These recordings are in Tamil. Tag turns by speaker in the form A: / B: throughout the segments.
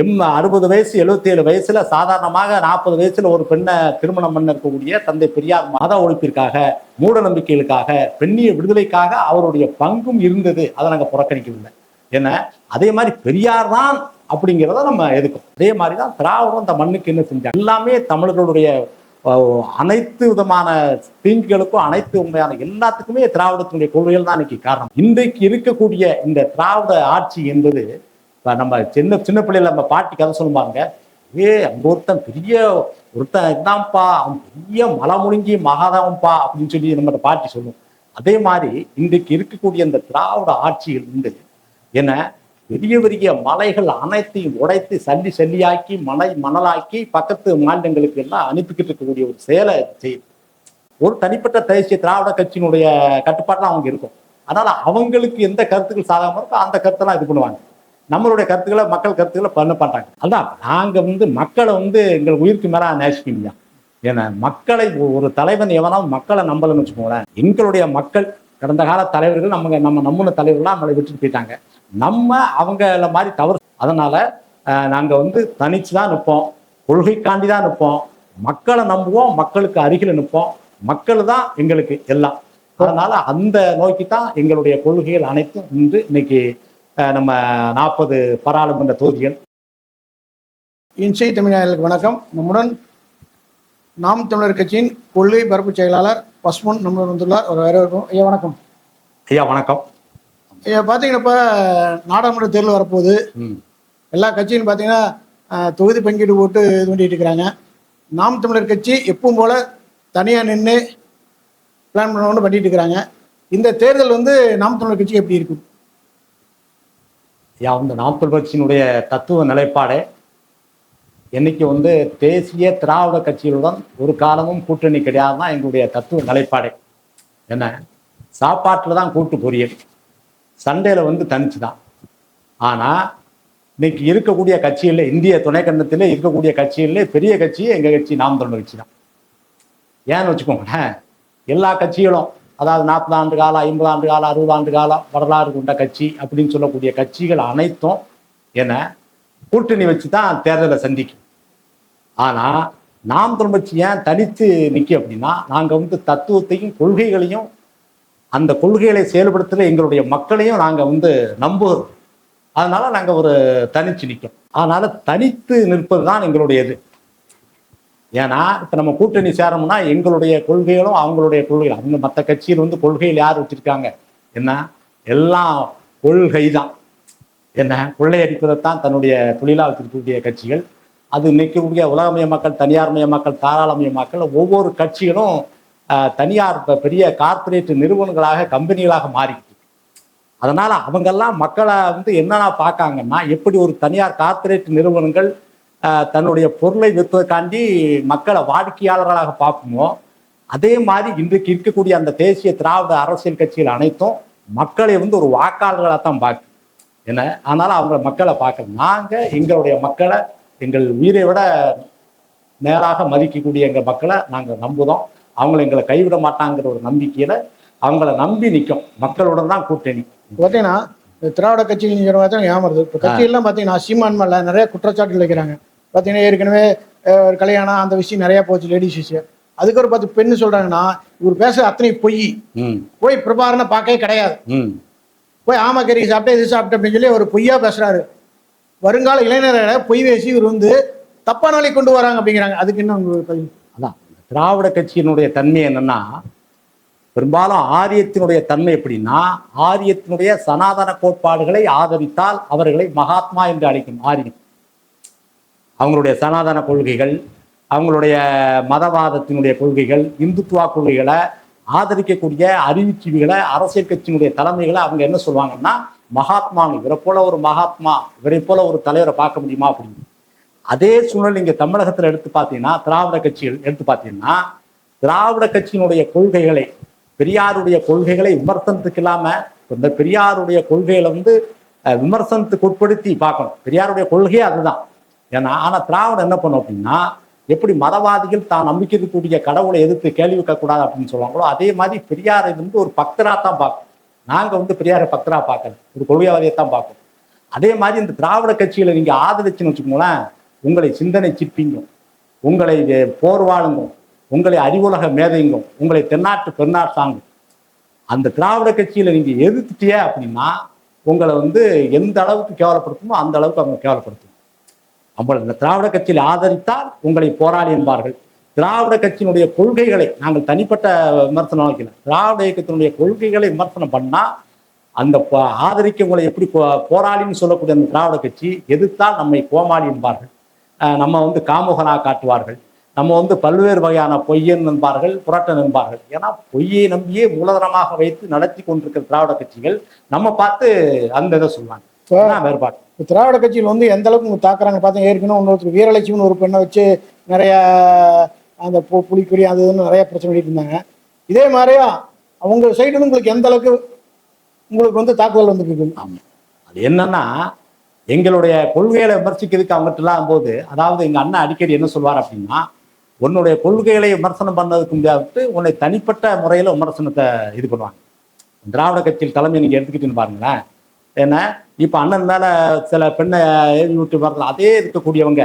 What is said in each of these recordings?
A: எம் அறுபது வயசு எழுபத்தி ஏழு வயசுல சாதாரணமாக நாற்பது வயசுல ஒரு பெண்ணை திருமணம் பண்ண இருக்கக்கூடிய தந்தை பெரியார் மாதா ஒழிப்பிற்காக மூட நம்பிக்கைகளுக்காக பெண்ணிய விடுதலைக்காக அவருடைய பங்கும் இருந்தது. அதை நாங்கள் புறக்கணிக்கவில்லை. ஏன்னா அதே மாதிரி பெரியார் தான் அப்படிங்கிறத நம்ம எதுக்கும். அதே மாதிரி தான் திராவிடம் இந்த மண்ணுக்கு என்ன செஞ்சாங்க? எல்லாமே தமிழர்களுடைய அனைத்து விதமான தீங்குகளுக்கும் அனைத்து உண்மையான எல்லாத்துக்குமே திராவிடத்தினுடைய கொள்கைகள் தான் இன்னைக்கு காரணம். இன்றைக்கு இருக்கக்கூடிய இந்த திராவிட ஆட்சி என்பது நம்ம சின்ன சின்ன பிள்ளையில நம்ம பாட்டி கதை சொல்லுவாங்க ஏ அங்கே ஒருத்தன் பெரிய ஒருத்தன் இதான்ப்பா அவன் பெரிய மலை முழுங்கி மகாதாவன்பா அப்படின்னு சொல்லி நம்ம பாட்டி சொல்லுவோம் அதே மாதிரி இன்றைக்கு இருக்கக்கூடிய இந்த திராவிட ஆட்சிகள் உண்டு என பெரிய பெரிய மலைகள் அனைத்தையும் உடைத்து சல்லி சல்லியாக்கி மலை மணலாக்கி பக்கத்து மாநிலங்களுக்கு எல்லாம் அனுப்பிக்கிட்டு இருக்கக்கூடிய ஒரு செயலை செய்யுது ஒரு தனிப்பட்ட தேசிய திராவிட கட்சியினுடைய கட்டுப்பாட்டில் அவங்க இருக்கும். அதனால அவங்களுக்கு எந்த கருத்துக்கள் சாதகமாக இருக்கோ அந்த கருத்தெல்லாம் இது பண்ணுவாங்க. நம்மளுடைய கருத்துக்களை மக்கள் கருத்துக்களை பண்ண மாட்டாங்க. அதான் நாங்க வந்து மக்களை வந்து எங்கள் உயிருக்கு மேல நேசிப்பீங்க ஏன்னா மக்களை ஒரு தலைவன் எவனாலும் மக்களை நம்பலன்னு வச்சுக்கோங்களேன். எங்களுடைய மக்கள் கடந்த கால தலைவர்கள் நம்ம நம்ம நம்பின தலைவர்களாக நம்மளை விட்டுட்டு போயிட்டாங்க. நம்ம அவங்கள மாதிரி தவறு அதனால நாங்கள் வந்து தனிச்சு தான் நிற்போம். கொள்கைக்காண்டி தான் நிற்போம். மக்களை நம்புவோம் மக்களுக்கு அருகில் நிற்போம். மக்கள் தான் எங்களுக்கு எல்லாம். அதனால அந்த நோக்கி தான் எங்களுடைய கொள்கைகள் அனைத்தும் இன்று இன்னைக்கு நம்ம நாற்பது பாராளுமன்ற தொகுதிகள்.
B: இன்சை தமிழர்களுக்கு வணக்கம். நம்முடன் நாம் தமிழர் கட்சியின் கொள்கை பரப்பு செயலாளர் பஸ்மன் நம்முடன் வந்துள்ளார். ஒரு வரவேற்கும் ஐயா வணக்கம்.
A: ஐயா வணக்கம்.
B: ஐயா பார்த்தீங்கன்னா இப்போ நாடாளுமன்ற தேர்தல் வரப்போகுது. எல்லா கட்சியும் பார்த்தீங்கன்னா தொகுதி பங்கீடு போட்டு இது பண்ணிட்டு இருக்கிறாங்க. நாம் தமிழர் கட்சி எப்பவும் போல தனியாக நின்று பிளான் பண்ண பண்ணிட்டு இருக்கிறாங்க. இந்த தேர்தல் வந்து நாம் தமிழர் கட்சி எப்படி இருக்கும்?
A: அந்த நாற்பது நாமக்கல் கட்சியினுடைய தத்துவ நிலைப்பாடே என்னைக்கு வந்து தேசிய திராவிட கட்சிகளுடன் ஒரு காலமும் கூட்டணி கிடையாது தான் எங்களுடைய தத்துவ நிலைப்பாடே. என்ன? சாப்பாட்டில் தான் கூட்டு பொரியல். சண்டையில் வந்து தனிச்சு தான் ஆனால் இன்னைக்கு இருக்கக்கூடிய கட்சிகளில் இந்திய துணைக்கண்டத்தில் இருக்கக்கூடிய கட்சிகளில் பெரிய கட்சி எங்கள் கட்சி நாம் தமிழர் கட்சி தான் ஏன்னு வச்சுக்கோங்களேன் எல்லா கட்சிகளும் அதாவது நாற்பது ஆண்டு காலம் ஐம்பது ஆண்டு காலம் அறுபது ஆண்டு காலம் வரலாறு கொண்ட கட்சி அப்படின்னு சொல்லக்கூடிய கட்சிகள் அனைத்தும் என கூட்டணி வச்சு தான் தேர்தலை சந்திக்கும். ஆனால் நாம் தமிழ் ஏன் தனித்து நிற்க அப்படின்னா நாங்கள் வந்து தத்துவத்தையும் கொள்கைகளையும் அந்த கொள்கைகளை செயல்படுத்துகிற எங்களுடைய மக்களையும் நாங்கள் வந்து நம்புகிறோம். அதனால நாங்கள் ஒரு தனிச்சு நிற்கும் அதனால தனித்து நிற்பது தான் எங்களுடைய இது ஏன்னா இப்போ நம்ம கூட்டணி சேரோம்னா எங்களுடைய கொள்கைகளும் அவங்களுடைய கொள்கைகள். அவங்க மற்ற கட்சியில் வந்து கொள்கையில் யார் வச்சுருக்காங்க? என்ன? எல்லாம் கொள்கை தான் என்ன கொள்ளையடிப்பதைத்தான் தன்னுடைய தொழிலாக வச்சிருக்கக்கூடிய கட்சிகள். அது நிற்கக்கூடிய உலகமய மக்கள் தனியார்மய மக்கள் தாராளமய மக்கள் ஒவ்வொரு கட்சிகளும் தனியார் பெரிய கார்ப்பரேட் நிறுவனங்களாக கம்பெனிகளாக மாறிக்கிட்டு அதனால் அவங்கெல்லாம் மக்களை வந்து என்னென்ன பார்க்காங்கன்னா எப்படி ஒரு தனியார் கார்ப்பரேட் நிறுவனங்கள் தன்னுடைய பொருளை விற்பதற்காண்டி மக்களை வாடிக்கையாளர்களாக பார்ப்போமோ அதே மாதிரி இன்றைக்கு இருக்கக்கூடிய அந்த தேசிய திராவிட அரசியல் கட்சிகள் அனைத்தும் மக்களை வந்து ஒரு வாக்காளர்களாக தான் பார்க்கும் என்ன? அதனால அவங்க மக்களை பார்க்க நாங்கள் எங்களுடைய மக்களை எங்கள் உயிரை விட நேராக மதிக்கக்கூடிய எங்கள் மக்களை நாங்கள் நம்புதோம் அவங்கள எங்களை கைவிட மாட்டாங்கிற ஒரு நம்பிக்கையில அவங்கள நம்பி நிற்கும் மக்களுடன் தான் கூட்டணி.
B: பார்த்தீங்கன்னா திராவிட கட்சிகள் நீங்கள் பார்த்தா ஏமாறுது இப்போ கட்சிகள்லாம் பார்த்தீங்கன்னா சீமான் மேல நிறைய குற்றச்சாட்டுகள் வைக்கிறாங்க. பார்த்தீங்கன்னா ஏற்கனவே ஒரு கல்யாணம் அந்த விஷயம் நிறைய போச்சு லேடிஸ் விஷயம் அதுக்கு ஒரு பத்து பெண்ணு சொல்றாங்கன்னா இவர் பேசுற அத்தனை பொய். போய் பிரபாகரனை பார்க்கவே கிடையாது. போய் ஆமாக்கறி சாப்பிட்டு இது சாப்பிட்டு அப்படின்னு சொல்லி ஒரு பொய்யா பேசுறாரு. வருங்கால இளைஞர்களை பொய் பேசி இவர் வந்து தப்பான வழி கொண்டு வராங்க அப்படிங்கிறாங்க. அதுக்கு என்ன உங்களுக்கு பதில்?
A: அதான் திராவிட கட்சியினுடைய தன்மை என்னன்னா பெரும்பாலும் ஆரியத்தினுடைய தன்மை எப்படின்னா ஆரியத்தினுடைய சனாதன கோட்பாடுகளை ஆதரித்தால் அவர்களை மகாத்மா என்று அழைக்கும் ஆரியம் அவங்களுடைய சனாதன கொள்கைகள் அவங்களுடைய மதவாதத்தினுடைய கொள்கைகள் இந்துத்துவா கொள்கைகளை ஆதரிக்கக்கூடிய அறிவுஜீவிகளை அரசியல் கட்சியினுடைய தலைமைகளை அவங்க என்ன சொல்லுவாங்கன்னா மகாத்மா இவரை போல ஒரு மகாத்மா இவரை போல ஒரு தலைவரை பார்க்க முடியுமா அப்படின்னு. அதே சூழல் இங்கே தமிழகத்தில் எடுத்து பார்த்தீங்கன்னா திராவிட கட்சிகள் எடுத்து பார்த்தீங்கன்னா திராவிட கட்சியினுடைய கொள்கைகளை பெரியாருடைய கொள்கைகளை விமர்சனத்துக்கு இல்லாம இந்த பெரியாருடைய கொள்கைகளை வந்து விமர்சனத்துக்கு உட்படுத்தி பார்க்கணும். பெரியாருடைய கொள்கையே அதுதான். ஏன்னா ஆனா திராவிடம் என்ன பண்ணும் அப்படின்னா எப்படி மதவாதிகள் தான் நம்பிக்கை இருக்கக்கூடிய கடவுளை எதிர்த்து கேள்வி கேட்கக்கூடாது அப்படின்னு சொல்லுவாங்களோ அதே மாதிரி பெரியாரை வந்து ஒரு பக்தரா தான் பார்க்கும் நாங்க வந்து பெரியாரை பக்தரா பார்க்கல. ஒரு கொள்கைவாதியை தான் பார்க்கணும். அதே மாதிரி இந்த திராவிட கட்சிகளை நீங்க ஆதரிச்சுன்னு வச்சுக்கோங்களேன் உங்களை சிந்தனை சிப்பிங்கும். உங்களை போர்வாளுங்கும். உங்களை அறிவுலக மேதைங்கும் உங்களை தென்னாட்டு பெருநாட் சாங்கும் அந்த திராவிட கட்சியில நீங்க எதிர்த்துட்டியே அப்படின்னா உங்களை வந்து எந்த அளவுக்கு கேவலப்படுத்துமோ அந்த அளவுக்கு அவங்க கேவலப்படுத்தும் நம்ம இந்த திராவிட கட்சியில் ஆதரித்தால் உங்களை போராளி என்பார்கள். திராவிட கட்சியினுடைய கொள்கைகளை நாங்கள் தனிப்பட்ட விமர்சனம் வைக்கல திராவிட இயக்கத்தினுடைய கொள்கைகளை விமர்சனம் பண்ணா அந்த ஆதரிக்கவங்களை ஆதரிக்க உங்களை எப்படி போ- போராளின்னு சொல்லக்கூடிய அந்த திராவிட கட்சி எதிர்த்தால் நம்மை கோமாளி என்பார்கள். நம்ம வந்து காமுகனா காட்டுவார்கள். நம்ம வந்து பல்வேறு வகையான பொய்யன் என்பார்கள் புரட்டன் என்பார்கள். ஏன்னா பொய்யை நம்பியே மூலதனமாக வைத்து நடத்தி கொண்டிருக்கிற திராவிட கட்சிகள் நம்ம பார்த்து அந்த இதை சொல்லுவாங்க வேறுபாடு.
B: இப்போ திராவிட கட்சியில் வந்து எந்த அளவுக்கு தாக்குறாங்க பார்த்தா ஏற்கனவே இன்னொருத்தர் வீரலட்சுமின்னு ஒரு பெண்ணை வச்சு நிறைய அந்த பு- புலிக்குடி அது இதுன்னு நிறைய பிரச்சனை பண்ணிட்டு இருந்தாங்க. இதே மாதிரியா அவங்க சைடு உங்களுக்கு எந்த அளவுக்கு உங்களுக்கு வந்து தாக்குதல் வந்துருக்கு
A: ஆமா. அது என்னன்னா எங்களுடைய கொள்கைகளை விமர்சிக்கிறதுக்கு அவங்ககிட்டலாம் போது அதாவது எங்க அண்ணன் அடிக்கடி என்ன சொல்வார் அப்படின்னா உன்னுடைய கொள்கைகளை விமர்சனம் பண்ணதுக்கு முடியாது உன்னை தனிப்பட்ட முறையில் விமர்சனத்தை இது பண்ணுவாங்க. திராவிட கட்சியில் தலைமை நீங்கள் எடுத்துக்கிட்டுன்னு பாருங்களேன். ஏன்னா இப்போ அண்ணன் மேலே சில பெண்ணை எழுதி விட்டு வரல அதே இருக்கக்கூடியவங்க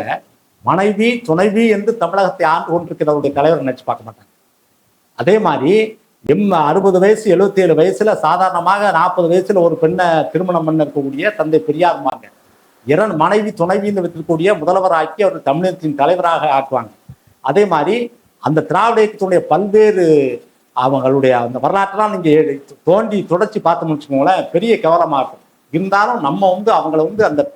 A: மனைவி துணைவி என்று தமிழகத்தை ஆண்டு கொண்டிருக்கிறவருடைய தலைவர் நினச்சி பார்க்க மாட்டாங்க. அதே மாதிரி எம் அறுபது வயசு 77 ஏழு வயசுல சாதாரணமாக நாற்பது வயசுல ஒரு பெண்ணை திருமணம் பண்ண இருக்கக்கூடிய தந்தை பெரியார்மாங்க இரண் மனைவி துணைவின்னு வைத்திருக்கக்கூடிய முதல்வர் ஆக்கி அவர் தமிழகத்தின் தலைவராக ஆக்குவாங்க. அதே மாதிரி அந்த திராவிட இயக்கத்தினுடைய பல்வேறு அவங்களுடைய அந்த வரலாற்றெல்லாம் நீங்க எடு- தோண்டி தொடச்சி பார்த்தோம்னு வச்சுக்கோங்களேன் பெரிய கவலமா இருக்கும். இருந்தாலும் நம்ம வந்து அவங்கள வந்து அந்த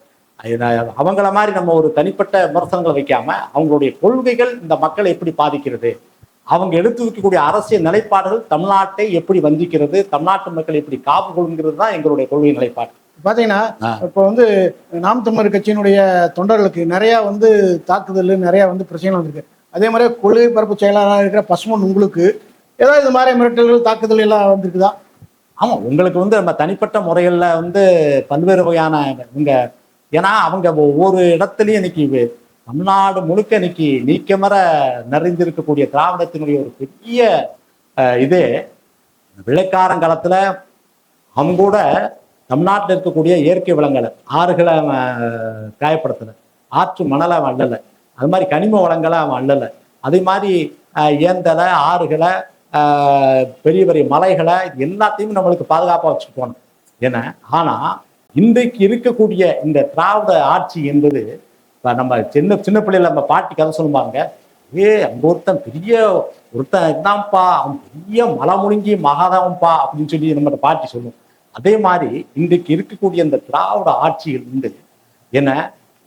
A: அவங்கள மாதிரி நம்ம ஒரு தனிப்பட்ட விமர்சனங்களை வைக்காம அவங்களுடைய கொள்கைகள் இந்த மக்களை எப்படி பாதிக்கிறது? அவங்க எடுத்து வைக்கக்கூடிய அரசியல் நிலைப்பாடுகள் தமிழ்நாட்டை எப்படி வஞ்சிக்கிறது? தமிழ்நாட்டு மக்கள் எப்படி காப்பு கொள்கிறது தான் எங்களுடைய கொள்கை நிலைப்பாடு.
B: பார்த்தீங்கன்னா. இப்போ வந்து நாம் தமிழர் கட்சியினுடைய தொண்டர்களுக்கு நிறைய வந்து தாக்குதல் நிறைய வந்து பிரச்சனைகள் வந்திருக்கு. அதே மாதிரி கொள்கை பரப்பு செயலாளராக இருக்கிற பசுமன் உங்களுக்கு ஏதாவது இந்த மாதிரி மிரட்டல்கள் தாக்குதல் எல்லாம் வந்திருக்குதா?
A: ஆமாம் உங்களுக்கு வந்து நம்ம தனிப்பட்ட முறைகளில் வந்து பல்வேறு வகையான இவங்க ஏன்னா அவங்க ஒவ்வொரு இடத்துலையும் இன்னைக்கு தமிழ்நாடு முழுக்க இன்னைக்கு நீக்கமர நிறைந்திருக்கக்கூடிய திராவிடத்தினுடைய ஒரு பெரிய இது விளைக்காரங்காலத்தில் அவங்க கூட தமிழ்நாட்டில் இருக்கக்கூடிய இயற்கை வளங்களை ஆறுகளை அவன் காயப்படுத்தலை. ஆற்று மணலை வள்ளலை அது மாதிரி கனிம வளங்களை அவன் அள்ளலை. அதே மாதிரி ஏந்தலை ஆறுகளை பெரிய பெரிய மலைகளை இது எல்லாத்தையும் நம்மளுக்கு பாதுகாப்பாக வச்சுட்டு போகணும் ஏன்னா ஆனால் இன்றைக்கு இருக்கக்கூடிய இந்த திராவிட ஆட்சி என்பது இப்போ நம்ம சின்ன சின்ன பிள்ளையில நம்ம பாட்டி கதை சொல்லுவாங்க ஏ அங்க ஒருத்தன் பெரிய ஒருத்தன் இதான்ப்பா அவன் பெரிய மலை முழுங்கி மகாதவன்ப்பா அப்படின்னு சொல்லி நம்ம பாட்டி சொல்லுவோம் அதே மாதிரி இன்றைக்கு இருக்கக்கூடிய இந்த திராவிட ஆட்சிகள் வந்து என்ன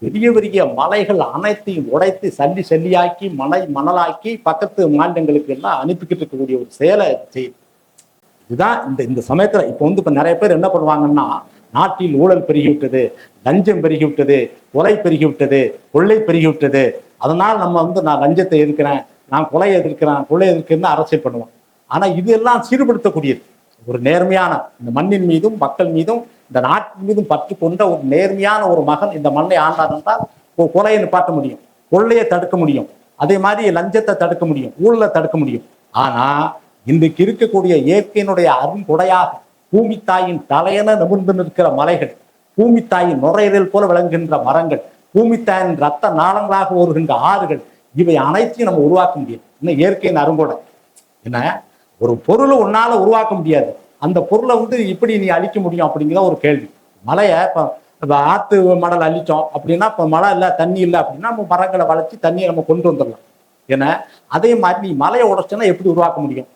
A: பெரிய பெரிய மலைகள் அனைத்தையும் உடைத்து சல்லி சல்லியாக்கி மலை மணலாக்கி பக்கத்து மாநிலங்களுக்கு எல்லாம் அனுப்பிக்கிட்டு இருக்கக்கூடிய ஒரு செயலை செய்யுது இதுதான் இந்த இந்த சமயத்துல இப்போ வந்து இப்ப நிறைய பேர் என்ன பண்ணுவாங்கன்னா நாட்டில் ஊழல் பெருகிவிட்டது லஞ்சம் பெருகிவிட்டது கொலை பெருகிவிட்டது கொள்ளை பெருகிவிட்டது. அதனால் நம்ம வந்து நான் லஞ்சத்தை எதிர்க்கிறேன் நான் கொலை எதிர்க்கிறேன் கொள்ளை எதிர்க்கிறேன்னு அரசியல் பண்ணுவோம். ஆனா இது எல்லாம் சீர்படுத்தக்கூடியது. ஒரு நேர்மையான இந்த மண்ணின் மீதும் மக்கள் மீதும் இந்த நாட்டின் மீதும் பற்று கொண்ட ஒரு நேர்மையான ஒரு மகன் இந்த மண்ணை ஆண்டார் என்றால் ஒரு கொலையை நிப்பாட்ட முடியும் கொள்ளையை தடுக்க முடியும் அதே மாதிரி லஞ்சத்தை தடுக்க முடியும் ஊழலை தடுக்க முடியும். ஆனா இன்றைக்கு இருக்கக்கூடிய இயற்கையினுடைய அருங்கொடையாக பூமி தாயின் தலையென நிமிர்ந்து நிற்கிற மலைகள் பூமி தாயின் நுரையீரல் போல விளங்குகின்ற மரங்கள் பூமி தாயின் ரத்த நாளங்களாக ஓடுகின்ற ஆறுகள் இவை அனைத்தையும் நம்ம உருவாக்க முடியும் இன்னும் இயற்கையின் அருங்கொடை. என்ன? ஒரு பொருளை உன்னால உருவாக்க முடியாது. அந்த பொருளை வந்து இப்படி நீ அழிக்க முடியும் அப்படிங்கிற ஒரு கேள்வி. மலையை இப்போ இப்போ ஆற்று மணல் அழிச்சோம் அப்படின்னா இப்போ மழை இல்லை தண்ணி இல்லை அப்படின்னா நம்ம மரங்களை வளர்ச்சி தண்ணியை நம்ம கொண்டு வந்துடலாம். ஏன்னா அதே மாதிரி நீ மலையை உடைச்சோன்னா எப்படி உருவாக்க முடியும்?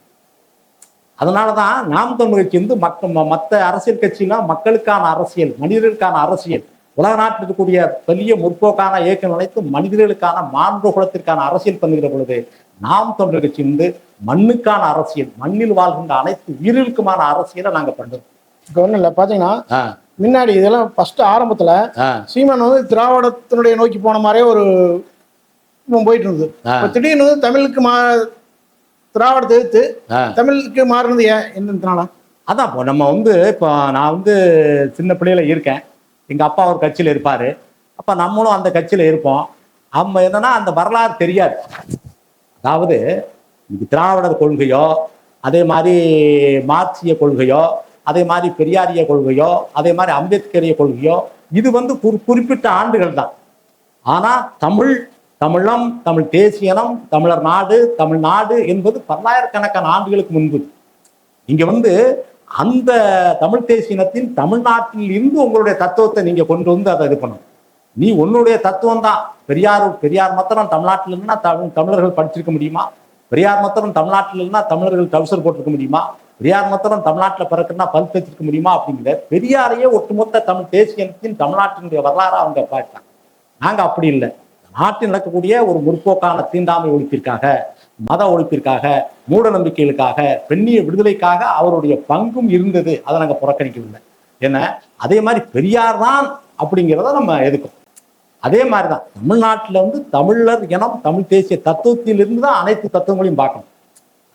A: அதனால தான் நாம் தமிழ் கட்சி வந்து மக்க மற்ற மத்த அரசியல் கட்சிலாம் மக்களுக்கான அரசியல் மனிதர்களுக்கான அரசியல். உலக நாட்டில் இருக்கக்கூடிய பெரிய முற்போக்கான இயக்கம் நினைத்து மனிதர்களுக்கான மாண்பு குலத்திற்கான அரசியல் பண்ணுகிற பொழுது நாம் தமிழர் கட்சி வந்து மண்ணுக்கான அரசியல் மண்ணில் வாழ்கின்ற அனைத்து உயிர்களுக்குமான அரசியலை நாங்க பண்றோம்.
B: இப்போ ஒன்றும் இல்லை பார்த்தீங்கன்னா
A: ஆ,
B: முன்னாடி இதெல்லாம் ஃபர்ஸ்ட் ஆரம்பத்துல சீமான் வந்து திராவிடத்தினுடைய நோக்கி போன மாதிரியே ஒரு போயிட்டு இருந்தது. இப்போ திடீர்னு வந்து தமிழுக்கு மா திராவிடத்தை எதிர்த்து. தமிழுக்கு மாறினது ஏன்? என்னன்றனால
A: அதான் இப்போ நம்ம வந்து இப்போ நான் வந்து சின்ன பிள்ளையில இருக்கேன். எங்க அப்பா ஒரு கட்சியில இருப்பாரு. அப்ப நம்மளும் அந்த கட்சியில இருப்போம். நம்ம என்னன்னா அந்த வரலாறு தெரியாது. அதாவது இன்னைக்கு திராவிடர் கொள்கையோ அதே மாதிரி மார்க்சிய கொள்கையோ அதே மாதிரி பெரியாரிய கொள்கையோ அதே மாதிரி அம்பேத்கரிய கொள்கையோ இது வந்து குறி குறிப்பிட்ட ஆண்டுகள் தான். ஆனால் தமிழ் தமிழம் தமிழ் தேசியனம் தமிழர் நாடு தமிழ்நாடு என்பது பல்லாயிரக்கணக்கான ஆண்டுகளுக்கு முன்பு. இங்கே வந்து அந்த தமிழ் தேசியனத்தின் தமிழ்நாட்டில் இருந்து உங்களுடைய தத்துவத்தை நீங்கள் கொண்டு வந்து அதை இது பண்ணணும். நீ உன்னுடைய தத்துவம் தான். பெரியார் பெரியார் மாத்திரம் தமிழ்நாட்டில் இருந்தால் தமிழ் தமிழர்கள் படிச்சிருக்க முடியுமா? பெரியார் மாத்திரம் தமிழ்நாட்டில் தமிழர்கள் டவுசர் போட்டிருக்க முடியுமா? பெரியார் மாத்திரம் தமிழ்நாட்டில் பிறக்குன்னா பல் வச்சிருக்க முடியுமா அப்படிங்கிற பெரியாரையே ஒட்டுமொத்த தமிழ் தேசியத்தின் தமிழ்நாட்டினுடைய வரலாறு அவங்க பார்த்தாங்க நாங்கள் அப்படி இல்லை. நாட்டில் நடக்கக்கூடிய ஒரு முற்போக்கான தீண்டாமை ஒழிப்பிற்காக மத ஒழிப்பிற்காக மூட நம்பிக்கைகளுக்காக பெண்ணிய விடுதலைக்காக அவருடைய பங்கும் இருந்தது. அதை நாங்கள் புறக்கணிக்கவில்லை. ஏன்னா அதே மாதிரி பெரியார் தான் அப்படிங்கிறத நம்ம எதுக்கும் அதே மாதிரி தான் தமிழ்நாட்டில் வந்து தமிழர் இனம் தமிழ் தேசிய தத்துவத்திலிருந்து தான் அனைத்து தத்துவங்களையும் பார்க்கணும்.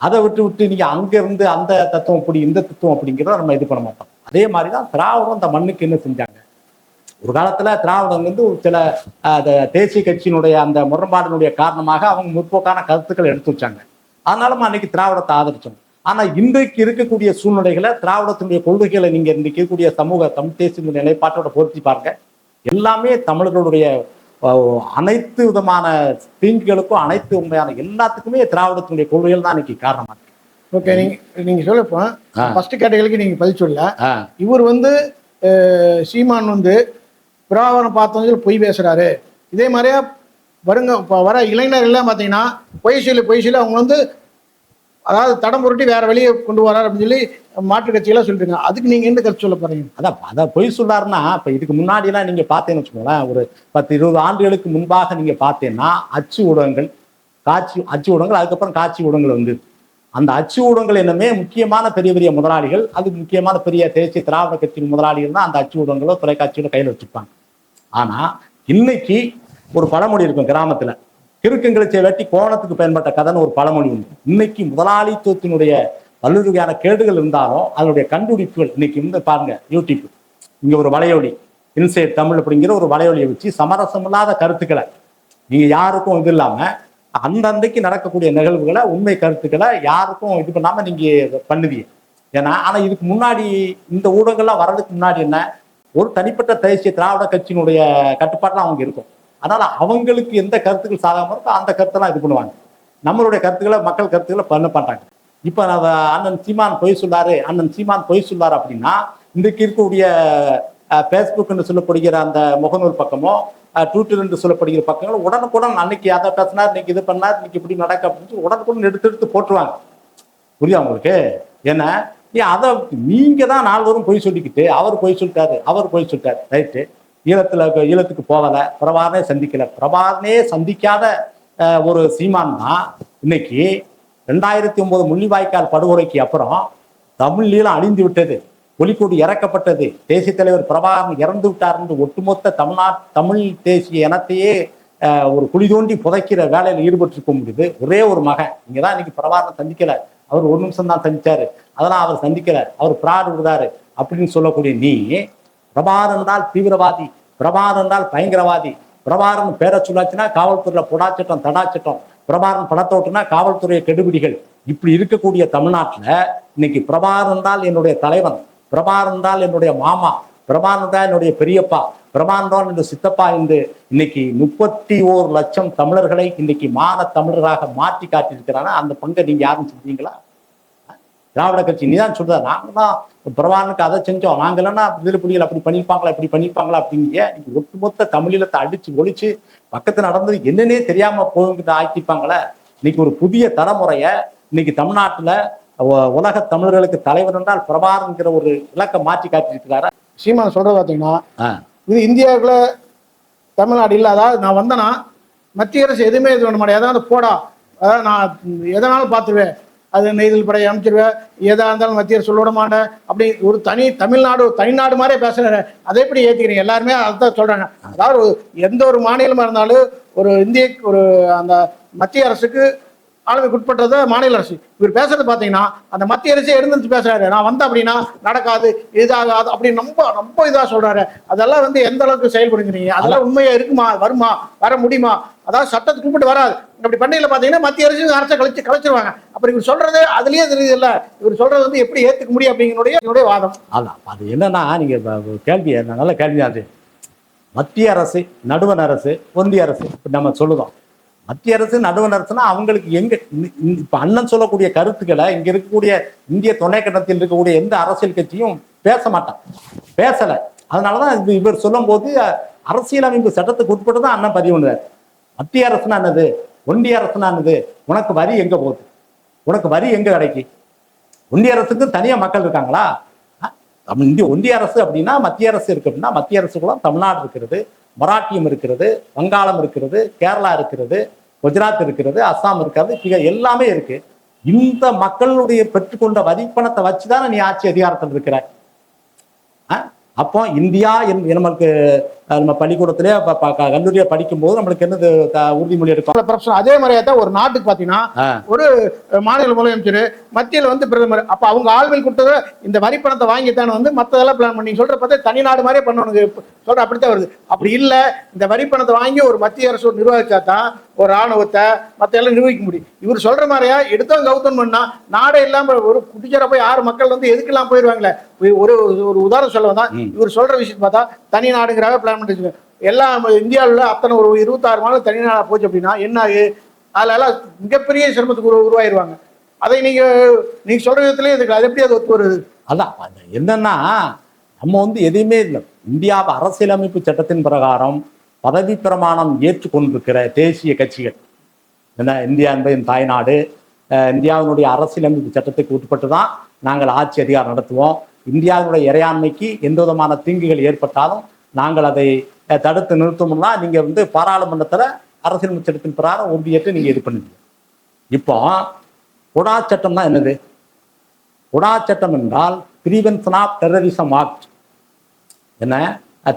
A: அதை விட்டு விட்டு நீங்க அங்க இருந்து அந்த தத்துவம் அப்படி இந்த தத்துவம் அப்படிங்கிறத நம்ம இது பண்ண மாட்டோம். அதே மாதிரி தான் திராவிடம் அந்த மண்ணுக்கு என்ன செஞ்சாங்க? ஒரு காலத்துல திராவிடம் வந்து ஒரு சில தேசிய கட்சியினுடைய அந்த முரண்பாடினுடைய காரணமாக அவங்க முற்போக்கான கருத்துக்களை எடுத்து வச்சாங்க. அதனால நம்ம அன்னைக்கு திராவிடத்தை ஆதரிச்சோம். ஆனா இன்றைக்கு இருக்கக்கூடிய சூழ்நிலைகளை திராவிடத்தினுடைய கொள்கைகளை நீங்க இன்றைக்கு இருக்கக்கூடிய சமூக தமிழ் தேசிய நிலைப்பாட்டோட பொருத்தி பாருங்க. எல்லாமே தமிழர்களுடைய அனைத்து விதமான தீங்குகளுக்கும் அனைத்து உண்மையான எல்லாத்துக்குமே திராவிடத்தினுடைய கொள்கைகள் தான் இன்னைக்கு காரணமா இருக்கு.
B: ஓகே நீங்க நீங்க சொல்லப்போ. ஃபர்ஸ்ட் கேட்டகரிக்கு நீங்க பதில் சொல்லல
A: ஆ,
B: இவர் வந்து சீமான் வந்து பிராவரம் பார்த்தவங்க பொய் பேசுறாரு இதே மாதிரியா வருங்க வர இளைஞர்கள் எல்லாம் பார்த்தீங்கன்னா பொய் சொல்லி பொய் சொல்லி அவங்க வந்து அதாவது தடம் புரட்டி வேற வெளியே கொண்டு வரார் அப்படின்னு சொல்லி மாற்று கட்சியெல்லாம் சொல்லிருங்க அதுக்கு நீங்க என்ன கருத்து சொல்ல போறீங்க?
A: அதான் அதை பொய் சொல்லாருன்னா இப்ப இதுக்கு முன்னாடி எல்லாம் நீங்க வச்சுக்கோங்களேன் ஒரு பத்து இருபது ஆண்டுகளுக்கு முன்பாக நீங்க பார்த்தீங்கன்னா அச்சு ஊடகங்கள் காட்சி அச்சு ஊடகங்கள் அதுக்கப்புறம் காட்சி ஊடகங்கள் வந்து. அந்த அச்சு ஊடகங்கள் என்னமே முக்கியமான பெரிய பெரிய முதலாளிகள் அது முக்கியமான பெரிய தேசிய திராவிட கட்சியின் முதலாளிகள் தான் அந்த அச்சு ஊடகங்களோ தொலைக்காட்சியோட கையில் வச்சுருப்பாங்க. ஆனா இன்னைக்கு ஒரு பழமொழி இருக்கும் கிராமத்துல. கிறுக்கங்களை வெட்டி கோணத்துக்கு பயன்பட்ட கதைன்னு ஒரு பழமொழி உண்டு. இன்னைக்கு முதலாளித்துவத்தினுடைய பல்வேறு வகையான கேடுகள் இருந்தாலும் அதனுடைய கண்டுபிடிப்புகள் இன்னைக்கு வந்து பாருங்க யூடியூப் இங்க ஒரு வலையொலி இன்சைட் தமிழ் அப்படிங்கிற ஒரு வலையொலியை வச்சு சமரசம் இல்லாத கருத்துக்களை. நீங்க யாருக்கும் இது இல்லாம அந்தந்தைக்கு நடக்கக்கூடிய நிகழ்வுகளை உண்மை கருத்துக்களை யாருக்கும் இது பண்ணாம நீங்க பண்ணுவீங்க. ஏன்னா ஆனா இதுக்கு முன்னாடி இந்த ஊடகங்கள்லாம் வர்றதுக்கு முன்னாடி என்ன ஒரு தனிப்பட்ட தேசிய திராவிட கட்சியினுடைய கட்டுப்பாடுலாம் அவங்க இருக்கும். அதனால அவங்களுக்கு எந்த கருத்துக்கள் சாதகமாக இருக்கோ அந்த கருத்தெல்லாம் இது பண்ணுவாங்க. நம்மளுடைய கருத்துக்களை மக்கள் கருத்துக்களை பண்ண மாட்டாங்க. இப்போ அண்ணன் சீமான் பொய் சொல்லாரு அண்ணன் சீமான் பொய் சொல்லாரு அப்படின்னா இன்றைக்கு இருக்கக்கூடிய ஃபேஸ்புக் என்று சொல்லப்படுகிற அந்த முகநூல் பக்கமோ ட்விட்டர் என்று சொல்லப்படுகிற பக்கங்களும் உடனுக்குடன் அன்னைக்கு அதை பேசினார் இன்னைக்கு இது பண்ணார் இன்னைக்கு இப்படி நடக்க அப்படின்னு சொல்லி உடனுக்குடன் எடுத்து எடுத்து போட்டுருவாங்க. புரியுதா உங்களுக்கு? ஏன்னா நீ அதை நீங்கள் தான் நால்வரும் பொய் சொல்லிக்கிட்டு அவர் பொய் சொல்லிட்டாரு அவர் பொய் சொல்லிட்டாரு ரைட்டு ஈழத்தில் ஈழத்துக்கு போகலை. பிரபாகரனே சந்திக்கலை. பிரபாகரனே சந்திக்காத ஒரு சீமான் தான் இன்னைக்கு ரெண்டாயிரத்தி ஒன்பது முள்ளிவாய்க்கால் படுகொலைக்கு அப்புறம் தமிழ் ஈழம் அழிந்து விட்டது. ஒலிக்கூடு இறக்கப்பட்டது. தேசிய தலைவர் பிரபாகரன் இறந்து விட்டார் என்று ஒட்டுமொத்த தமிழ்நாட் தமிழ் தேசிய இனத்தையே ஒரு குழி தோண்டி புதைக்கிற வேலையில் ஈடுபட்டிருக்க முடியுது. ஒரே ஒரு மகன். இங்கே தான் இன்னைக்கு பிரபாகரன் சந்திக்கல. அவர் ஒரு நிமிஷம் தான் சந்திச்சாரு. அதெல்லாம் அவர் சந்திக்கல. அவர் பிராடு விடுறாரு அப்படின்னு சொல்லக்கூடிய நீ பிரபாதம் என்றால் தீவிரவாதி பிரபாதம் என்றால் பயங்கரவாதி. பிரபாரம் பேரை சொல்லாச்சுன்னா காவல்துறையில தடா தடாச்சட்டம். பிரபாரம் படத்தோட்டுனா காவல்துறை கெடுபிடிகள். இப்படி இருக்கக்கூடிய தமிழ்நாட்டில் இன்னைக்கு பிரபாரம் என்றால் என்னுடைய தலைவன் பிரபாரம் என்றால் என்னுடைய மாமா பிரபாரம் தான் என்னுடைய பெரியப்பா பிரபாரம் தான் சித்தப்பா என்று இன்னைக்கு முப்பத்தி ஓரு லட்சம் தமிழர்களை இன்னைக்கு மான தமிழராக மாற்றி காட்டியிருக்கிறானா? அந்த பங்கை நீங்க யாரும் சொல்றீங்களா? திராவிட கட்சி நீதான் சொல்ற நாங்க தான் பிரபாகரனுக்கு அதை செஞ்சோம். நாங்க இல்லைன்னா புலிகள் அப்படி பண்ணியிருப்பாங்களா இப்படி பண்ணியிருப்பாங்களா அப்படிங்க இன்னைக்கு ஒட்டுமொத்த தமிழீழத்தை அடிச்சு ஒழிச்சு பக்கத்துல நடந்தது என்னன்னே தெரியாம போகிட்டு ஆக்கிப்பாங்களே. இன்னைக்கு ஒரு புதிய தலைமுறைய இன்னைக்கு தமிழ்நாட்டுல உலக தமிழர்களுக்கு தலைவர் என்றால் பிரபாகரன்கிற ஒரு இலக்கை மாற்றி காட்டியிருக்கிறாரா?
B: சீமான் சொல்றது பார்த்தீங்கன்னா இது இந்தியாவுக்குள்ள தமிழ்நாடு இல்லை. அதாவது நான் வந்தேன்னா மத்திய அரசு எதுவுமே இது பண்ண மாட்டேன். ஏதாவது போடா. அதாவது நான் எதனாலும் பார்த்துருவேன். அது நெய்தல் படை அமைச்சிருவேன் எதாக இருந்தாலும் மத்திய அரசு சொல்ல மாட்டேன் அப்படி ஒரு தனி தமிழ்நாடு தனிநாடு மாதிரியே பேசுறாரு. அதை எப்படி ஏற்றிக்கிறீங்க எல்லாருமே அதுதான் சொல்கிறாங்க அதாவது எந்த ஒரு மாநிலமாக இருந்தாலும் ஒரு இந்திய ஒரு அந்த மத்திய அரசுக்கு ஆளுமைக்கு உட்பட்டது மாநில அரசு. இவர் பேசுறது பாத்தீங்கன்னா அந்த மத்திய அரசே எழுந்திருச்சு பேசுறாரு. நான் வந்தேன் அப்படின்னா நடக்காது இதாகாது அப்படின்னு ரொம்ப ரொம்ப இதா சொல்றாரு. அதெல்லாம் வந்து எந்த அளவுக்கு செயல்படுங்கிறீங்க அதெல்லாம் உண்மையா இருக்குமா? வருமா? வர முடியுமா? அதாவது சட்டத்துக்கு கும்பிட்டு வராது. அப்படி பண்ணையில பாத்தீங்கன்னா மத்திய அரசு அரசை கழிச்சு கழிச்சிருவாங்க. அப்படி இவர் சொல்றது அதுலயே தெரியுது இல்ல இவர் சொல்றது வந்து எப்படி ஏத்துக்க முடியும் அப்படிங்கிறனுடைய என்னுடைய வாதம்.
A: அதான். அது என்னன்னா நீங்க இப்ப ஒரு கேள்வி நல்ல கேள்வி அது. மத்திய அரசு நடுவண் அரசு ஒன்றிய அரசு நம்ம சொல்லுதோம். மத்திய அரசு நடுவண் அரசுனா அவங்களுக்கு எங்க இப்ப அண்ணன் சொல்லக்கூடிய கருத்துக்களை இங்க இருக்கக்கூடிய இந்திய துணை கட்டத்தில் இருக்கக்கூடிய எந்த அரசியல் கட்சியும் பேச மாட்டான். பேசல. அதனாலதான் இது இவர் சொல்லும் போது அரசியலமைப்பு சட்டத்துக்கு உட்பட்டு தான் அண்ணன் பதிவு பண்ணுறாரு. மத்திய அரசுனா என்னது? ஒன்றிய அரசுனா என்னது? உனக்கு வரி எங்க போகுது? உனக்கு வரி எங்க கிடைக்கு? ஒன்றிய அரசுக்கு தனியா மக்கள் இருக்காங்களா? இந்திய ஒன்றிய அரசு அப்படின்னா மத்திய அரசு இருக்கு அப்படின்னா மத்திய அரசுக்குள்ள தமிழ்நாடு இருக்கிறது. மராட்டியம் இருக்கிறது வங்காளம் இருக்கிறது கேரளா இருக்கிறது குஜராத் இருக்கிறது அஸ்ஸாம் இருக்கிறது இங்க எல்லாமே இருக்கு. இந்த மக்களுடைய பெற்றுக்கொண்ட வரிப்பணத்தை பணத்தை வச்சுதானே நீ ஆட்சி அதிகாரத்தில் இருக்கிற. அஹ், அப்போ இந்தியா என்- நமக்கு நம்ம பள்ளிக்கூடத்திலே ப- ப- கல்லூரியை படிக்கும்போது நம்மளுக்கு என்னது த- உறுதிமொழி
B: பிரச்சனை அதே மாதிரியே தான் ஒரு நாட்டுக்கு பாத்தீங்கன்னா ஒரு மாநில முதலமைச்சர் மத்தியில வந்து பிரதமர். அப்ப அவங்க ஆள்கள் கொடுத்தத இந்த வரி பணத்தை வாங்கித்தானே வந்து மத்ததெல்லாம் பிளான் பண்ணி சொல்ற பார்த்தா தனி நாடு மாதிரியே பண்ணணுங்க சொல்ற அப்படித்தான் வருது. அப்படி இல்ல இந்த வரி பணத்தை வாங்கி ஒரு மத்திய அரசு நிர்வகிச்சா தான் ஒரு ராணுவத்தை மத்த எல்லாம் நிர்வகிக்க முடியும். இவர் சொல்ற மாதிரியா எடுத்தோம் கௌதம் பண்ணா நாடே இல்லாம ஒரு குட்டிச்சர போய் ஆறு மக்கள் வந்து எதுக்கெல்லாம் போயிருவாங்களே? ஒரு ஒரு உதாரணம் சொல்ல வந்தா. இவர் சொல்ற விஷயம் பார்த்தா தனி நாடுங்கிறாக பிளான் பண்ணி வச்சுக்கோங்க. எல்லாம் இந்தியாவில் அத்தனை ஒரு இருபத்தாறு மாதம் தனி போச்சு அப்படின்னா என்ன ஆகு அதுல எல்லாம் மிகப்பெரிய சிரமத்துக்கு உரு- உருவாயிருவாங்க. அதை நீங்க நீங்க சொல்ற விதத்துலேயே இதுக்கு அது எப்படி அது ஒத்து வருது?
A: அதான் அது என்னன்னா நம்ம வந்து எதையுமே இல்லை. இந்தியாவை அரசியலமைப்பு சட்டத்தின் பிரகாரம் பதவி பிரமாணம் ஏற்றுக்கொண்டிருக்கிற தேசிய கட்சிகள். என்ன இந்தியா என்பதின் தாய்நாடு. இந்தியாவினுடைய அரசியலமைப்பு சட்டத்துக்கு உட்பட்டு தான் நாங்கள் ஆட்சி அதிகாரம் நடத்துவோம். இந்தியாவினுடைய இறையாண்மைக்கு எந்த விதமான தீங்குகள் ஏற்பட்டாலும் நாங்கள் அதை தடுத்து நிறுத்தணும்னா நீங்கள் வந்து பாராளுமன்றத்தில் அரசியல் சட்டத்தின் பிரகாரம் உறுதியேற்று நீங்கள் இது பண்ணுவீங்க. இப்போ குடாச்சட்டம் தான் என்னது? உடா சட்டம் என்றால் பிரிவென்ஷன் ஆஃப் டெரரிசம் ஆக்ட் என்ன?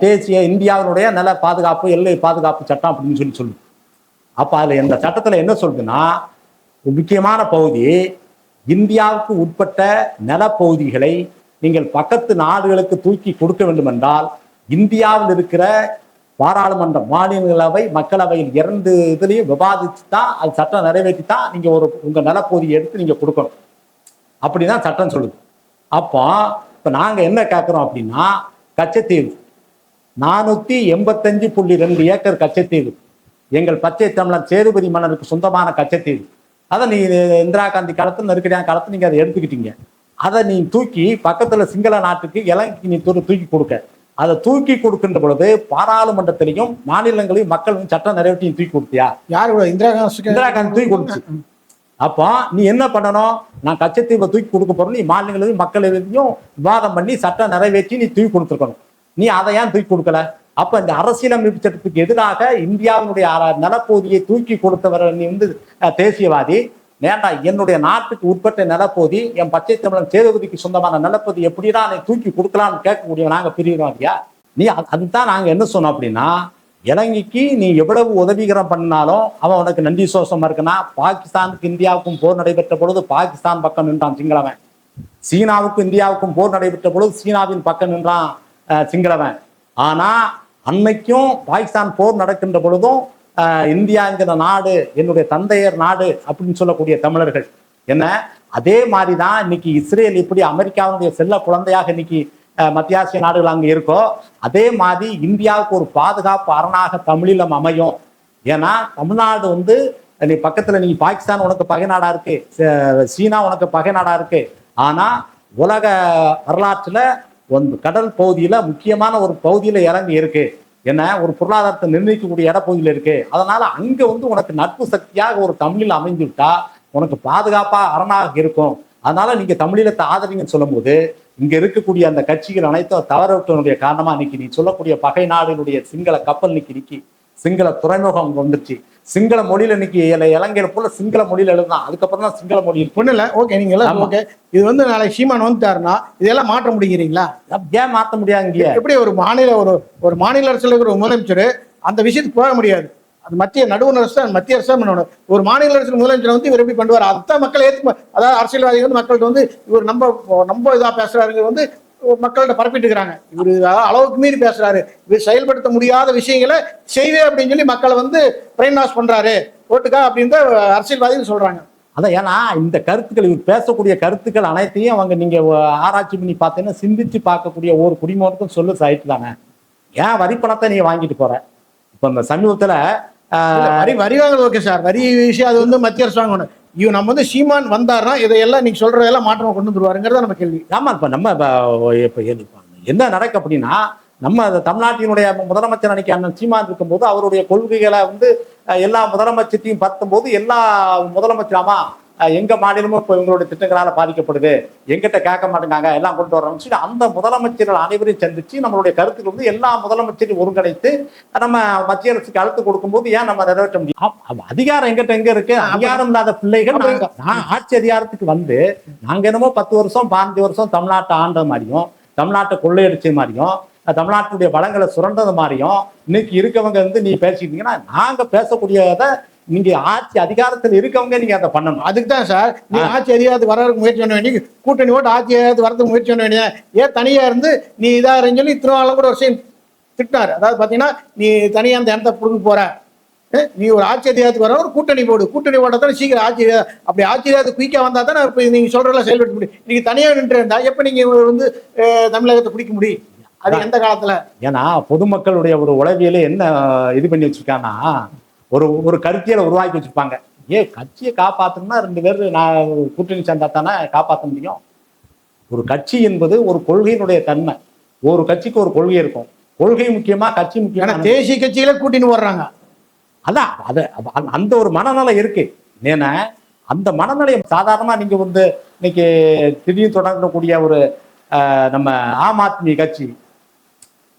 A: தேசிய இந்தியாவினுடைய நல பாதுகாப்பு எல்லை பாதுகாப்பு சட்டம் அப்படின்னு சொல்லி சொல்லுது அப்போ அதில் இந்த சட்டத்தில் என்ன சொல்லுதுன்னா முக்கியமான பகுதி இந்தியாவுக்கு உட்பட்ட நிலப்பகுதிகளை நீங்கள் பக்கத்து நாடுகளுக்கு தூக்கி கொடுக்க வேண்டும் என்றால் இந்தியாவில் இருக்கிற பாராளுமன்ற மாநிலங்களவை மக்களவையில் இரண்டு இதுலையும் விவாதிச்சு தான் அது சட்டம் நிறைவேற்றி தான் நீங்கள் ஒரு உங்கள் நிலப்பகுதியை எடுத்து நீங்கள் கொடுக்கணும். அப்படிதான் சட்டம் சொல்லுது. அப்போ இப்போ நாங்கள் என்ன கேட்குறோம் அப்படின்னா கச்சத்தீவு. நானூற்றி எண்பத்தஞ்சு புள்ளி ரெண்டு ஏக்கர் கச்சத்தீவு. எங்கள் பச்சை தமிழன் சேதுபதி மன்னருக்கு சொந்தமான கச்சத்தீவு. அதை நீ இந்திரா காந்தி காலத்தில் நெருக்கடியான காலத்தில் நீங்கள் அதை எடுத்துக்கிட்டீங்க. அதை நீ தூக்கி பக்கத்தில் சிங்கள நாட்டுக்கு இலங்கைக்கு நீ தூக்கி கொடுக்க. அதை தூக்கி கொடுக்கின்ற பொழுது பாராளுமன்றத்திலையும் மாநிலங்களையும் மக்களும் சட்டம் நிறைவேற்றி நீ தூக்கி கொடுத்தியா?
B: யார்? இந்திரா காந்தி
A: இந்திரா காந்தி தூக்கி கொடுத்துச்சு. அப்போ நீ என்ன பண்ணணும்? நான் கச்சத்தீவை தூக்கி கொடுக்க போறோம் நீ மாநிலங்களையும் மக்களையும் விவாதம் பண்ணி சட்டம் நிறைவேற்றி நீ தூக்கி கொடுத்துருக்கணும். நீ அதை ஏன் தூக்கி கொடுக்கல? அப்ப இந்த அரசியலமைப்பு சட்டத்துக்கு எதிராக இந்தியாவினுடைய நிலப்பகுதியை தூக்கி கொடுத்தவர் நீ வந்து தேசியவாதி ஏன்னா என்னுடைய நாட்டுக்கு உட்பட்ட நிலப்பகுதி என் பச்சை தமிழன் சேதுபதிக்கு சொந்தமான நிலப்பகுதி எப்படிடா நீ தூக்கி கொடுக்கலாம்னு கேட்கக்கூடிய நாங்கள் பிரிகிறோம் பிரிவினவாதியா நீ அது- அதுதான் நாங்கள் என்ன சொன்னோம் அப்படின்னா இலங்கைக்கு நீ எவ்வளவு உதவிகரம் பண்ணாலும் அவன் உனக்கு நன்றி சோசமா இருக்குன்னா பாகிஸ்தானுக்கு இந்தியாவுக்கும் போர் நடைபெற்ற பொழுது பாகிஸ்தான் பக்கம் நின்றான் சிங்களவன். சீனாவுக்கும் இந்தியாவுக்கும் போர் நடைபெற்ற பொழுது சீனாவின் பக்கம் நின்றான் சிங்களவன். ஆனா அன்னைக்கும் பாகிஸ்தான் போர் நடக்கின்ற பொழுதும் இந்தியாங்கிற நாடு என்னுடைய தந்தையர் நாடு அப்படின்னு சொல்லக்கூடிய தமிழர்கள். என்ன? அதே மாதிரி தான் இன்னைக்கு இஸ்ரேல் இப்படி அமெரிக்காவுடைய செல்ல குழந்தையாக இன்னைக்கு மத்திய ஆசிய நாடுகள் அங்கே இருக்கோ அதே மாதிரி இந்தியாவுக்கு ஒரு பாதுகாப்பு அரணாக தமிழில் அமையும். ஏன்னா தமிழ்நாடு வந்து நீ பக்கத்தில் நீ பாகிஸ்தான் உனக்கு பகை நாடாக இருக்கு சீனா உனக்கு பகை நாடாக இருக்கு. ஆனால் உலக வரலாற்றில் ஒன் கடல் பகுதியில் முக்கியமான ஒரு பகுதியில் இறங்கி இருக்குது என்ன? ஒரு பொருளாதாரத்தை நிர்ணயிக்கக்கூடிய இடப்பகுதியில் இருக்கு. அதனால அங்க வந்து உனக்கு நட்பு சக்தியாக ஒரு தமிழில் அமைந்து விட்டா உனக்கு பாதுகாப்பா அரணாக இருக்கும். அதனால நீங்க தமிழீழத்தை ஆதரிங்கன்னு சொல்லும்போது இங்க இருக்கக்கூடிய அந்த கட்சிகள் அனைத்தும் தவறவிட்டனுடைய காரணமா இன்னைக்கு நீ சொல்லக்கூடிய பகை நாடுகளுடைய சிங்கள கப்பல் இன்னைக்கு நிக்கி சிங்கள துறைமுகம் அங்க வந்துருச்சு. சிங்கள மொழியில இன்னைக்கு இல- இலங்கையில போல சிங்கள மொழியில எழுதுதான் அதுக்கப்புறம் தான் சிங்கள மொழி
B: ஒண்ணு இல்ல. ஓகே நீங்க எல்லாம். ஓகே இது வந்து நாளைக்கு சீமான் வந்துட்டாருன்னா இதெல்லாம் மாற்ற முடிகிறீங்களா?
A: ஏன் மாத்த முடியாது இங்க
B: எப்படி ஒரு மாநில ஒரு ஒரு மாநில அரசுல இருக்கிற ஒரு முதலமைச்சர் அந்த விஷயத்துக்கு போக முடியாது. அது மத்திய நடுவண் அரசு தான் மத்திய அரசு தான் பண்ணணும். ஒரு மாநில அரசு முதலமைச்சர் வந்து இவர் எப்படி பண்ணுவார்? அதுதான் மக்கள் ஏற்று அதாவது அரசியல்வாதிகள் வந்து மக்கள்கிட்ட வந்து இவர் நம்ம நம்ம இதா பேசுறாருங்க வந்து மக்கள்கிட்ட பரப்பிட்டு இருக்கிறாங்க இவர் அளவுக்கு மீறி பேசுறாரு. இவர் செயல்படுத்த முடியாத விஷயங்களை செய்வே அப்படின்னு சொல்லி மக்களை வந்து பிரெயின் வாஷ் பண்றாரு. ஓட்டுக்கா அப்படின்னு அரசியல்வாதிகள் சொல்றாங்க.
A: அதான் ஏன்னா இந்த கருத்துக்கள் இவர் பேசக்கூடிய கருத்துக்கள் அனைத்தையும் அவங்க நீங்க ஆராய்ச்சி பண்ணி பார்த்தீங்கன்னா சிந்திச்சு பார்க்கக்கூடிய ஒரு குடிமகனுக்கும் சொல்லு சைட்டு தானே. ஏன் வரி பணத்தை நீ வாங்கிட்டு போற? இப்போ இந்த சமீபத்துல ஆஹ்,
B: வரி வரி வாங்குறது ஓகே சார் வரி விஷயம் அது வந்து மத்திய அரசு ஐயோ இவன் நம்ம வந்து சீமான் வந்தார்னா இதையெல்லாம் நீங்க சொல்றதெல்லாம் மாற்றம் கொண்டு வந்துருவாருங்கிறத நம்ம கேள்வி.
A: ஆமா இப்ப நம்ம இப்ப என்ன நடக்கு அப்படின்னா நம்ம தமிழ்நாட்டினுடைய முதலமைச்சர் அன்னைக்கு அண்ணன் சீமான் இருக்கும்போது அவருடைய கொள்கைகளை வந்து அஹ், எல்லா முதலமைச்சர்த்தையும் பார்க்கும்போது எல்லா முதலமைச்சராமா எங்க மாநிலமும் இப்போ இவங்களுடைய திட்டங்களால பாதிக்கப்படுது. எங்கிட்ட கேட்க மாட்டேங்காங்க. எல்லாம் கொண்டு வரோம்னு சொல்லி அந்த முதலமைச்சர்கள் அனைவரையும் சந்திச்சு நம்மளுடைய கருத்துக்கள் வந்து எல்லா முதலமைச்சரையும் ஒருங்கிணைத்து நம்ம மத்திய அரசுக்கு அழுத்து கொடுக்கும்போது ஏன் நம்ம நிறைவேற்ற முடியும்? அதிகாரம் எங்கிட்ட எங்க இருக்கு? அதிகாரம் இல்லாத பிள்ளைகள் நான் ஆட்சி அதிகாரத்துக்கு வந்து நாங்க என்னமோ பத்து வருஷம் பாஞ்சு வருஷம் தமிழ்நாட்டை ஆண்ட மாதிரியும் தமிழ்நாட்டை கொள்ளையடிச்ச மாதிரியும் தமிழ்நாட்டுடைய வளங்களை சுரண்டது மாதிரியும் இன்னைக்கு இருக்கவங்க வந்து நீ பேசிக்கிட்டீங்கன்னா நாங்க பேசக்கூடியதை நீங்க ஆட்சி அதிகாரத்தில் இருக்கவங்க நீங்க அதை பண்ணணும்.
B: அதுக்கு தான் சார் நீ ஆட்சி அதிகாரத்துக்கு வர்றதுக்கு முயற்சி பண்ண வேண்டிய கூட்டணி ஓட்டு ஆட்சி அதிகாரத்துக்கு வரதுக்கு முயற்சி பண்ண வேண்டிய ஏன் தனியா இருந்து நீ இதா சொல்லி திருவாளம் கூட ஒரு விஷயம் திட்டினார். அதாவது பாத்தீங்கன்னா நீ தனியா அந்த இடத்த புடுங்க போற. நீ ஒரு ஆட்சி அதிகாரத்துக்கு வர ஒரு கூட்டணி போடு. கூட்டணி போட்டா தானே சீக்கிரம் ஆட்சி அப்படி ஆட்சி அதிகாரத்துக்கு குயிக்கா வந்தா தானே இப்போ நீங்க சொல்றதெல்லாம் செயல்படுத்த முடியும். நீங்க தனியா நின்று இருந்தா எப்ப நீங்க வந்து தமிழகத்தை பிடிக்க முடியும்? அது எந்த காலத்துல?
A: ஏன்னா பொதுமக்களுடைய ஒரு உளவியலே என்ன இது பண்ணி வச்சிருக்காங்கன்னா ஒரு ஒரு கருத்தியலை உருவாக்கி வச்சிருப்பாங்க. ஏ கட்சியை காப்பாத்தணும்னா ரெண்டு பேர் நான் கூட்டணி சேர்ந்தா தானே காப்பாற்ற முடியும்? ஒரு கட்சி என்பது ஒரு கொள்கையினுடைய தன்மை. ஒரு கட்சிக்கு ஒரு கொள்கை இருக்கும். கொள்கை முக்கியமா கட்சி முக்கியமா?
B: தேசிய கட்சியில கூட்டின்னு வர்றாங்க
A: அதான் அது அந்த- ஒரு மனநிலை இருக்கு. ஏன்னா அந்த மனநிலையை சாதாரணமா நீங்க வந்து இன்னைக்கு திடீர்னு தொடங்கக்கூடிய ஒரு நம்ம ஆம் ஆத்மி கட்சி